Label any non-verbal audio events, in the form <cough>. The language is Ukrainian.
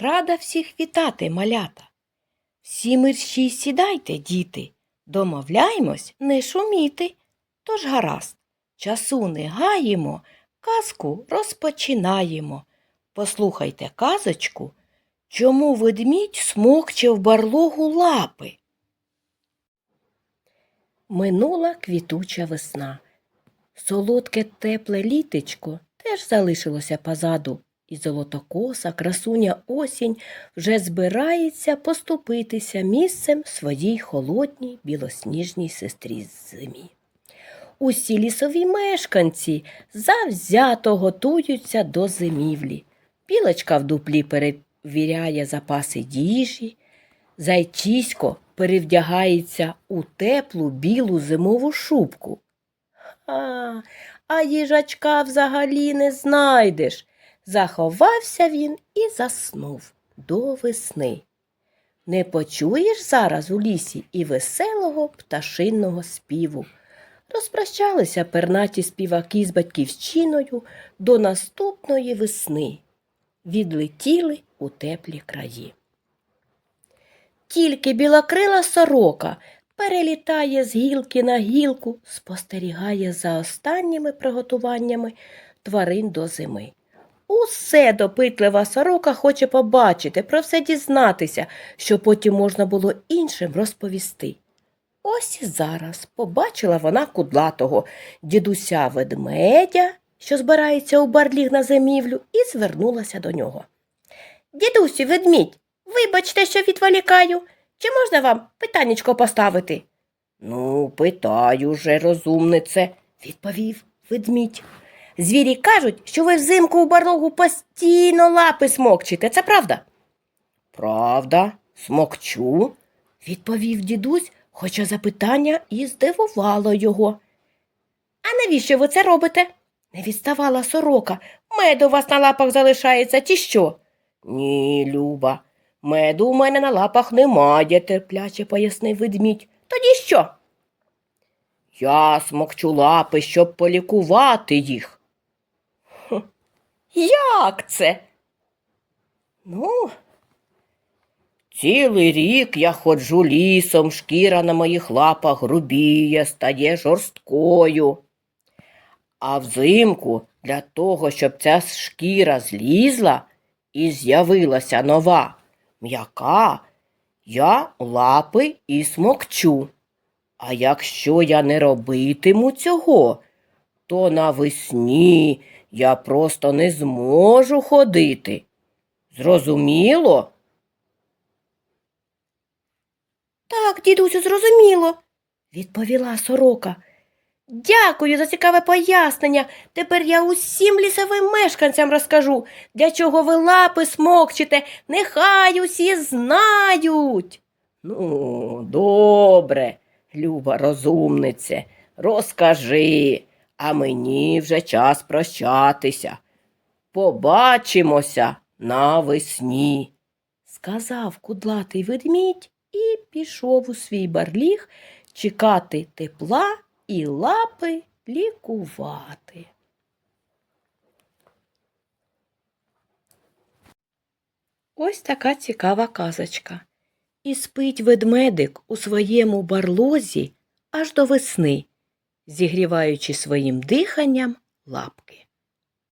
Рада всіх вітати, малята. Всі мерщій сідайте, діти, домовляємось не шуміти. Тож гаразд, часу не гаємо, казку розпочинаємо. Послухайте казочку, чому ведмідь смокче в барлогу лапи. Минула квітуча весна. Солодке тепле літечко теж залишилося позаду, і золотокоса красуня осінь вже збирається поступитися місцем своїй холодній білосніжній сестрі з зимі. Усі лісові мешканці завзято готуються до зимівлі. Білочка в дуплі перевіряє запаси їжі, зайчисько перевдягається у теплу білу зимову шубку. А, а їжачка взагалі не знайдеш. Заховався він і заснув до весни. Не почуєш зараз у лісі і веселого пташинного співу. Розпрощалися пернаті співаки з батьківщиною до наступної весни. Відлетіли у теплі краї. Тільки білокрила сорока перелітає з гілки на гілку, спостерігає за останніми приготуваннями тварин до зими. Усе допитлива сорока хоче побачити, про все дізнатися, що потім можна було іншим розповісти. Ось і зараз побачила вона кудлатого дідуся ведмедя, що збирається у барліг на зимівлю, і звернулася до нього. Дідусю, ведмідь, вибачте, що відволікаю. Чи можна вам питаннячко поставити? Ну, питаю же, розумнице, відповів ведмідь. Звірі кажуть, що ви взимку у барлогу постійно лапи смокчите. Це правда? Правда, смокчу, відповів дідусь, хоча запитання і здивувало його. А навіщо ви це робите? Не відставала сорока. Мед у вас на лапах залишається, чи що? Ні, Люба, меду у мене на лапах немає, терпляче пояснив ведмідь. Тоді що? Я смокчу лапи, щоб полікувати їх. <laughs> Як це? Ну, цілий рік я ходжу лісом, шкіра на моїх лапах грубіє, стає жорсткою. А взимку для того, щоб ця шкіра злізла і з'явилася нова, м'яка, я лапи і смокчу. А якщо я не робитиму цього, то навесні я просто не зможу ходити. Зрозуміло? Так, дідусю, зрозуміло, відповіла сорока. Дякую за цікаве пояснення. Тепер я усім лісовим мешканцям розкажу, для чого ви лапи смокчете, нехай усі знають. Ну, добре, люба розумнице, розкажи, а мені вже час прощатися. Побачимося навесні, сказав кудлатий ведмідь і пішов у свій барліг чекати тепла і лапи лікувати. Ось така цікава казочка. І спить ведмедик у своєму барлозі аж до весни, зігріваючи своїм диханням лапки.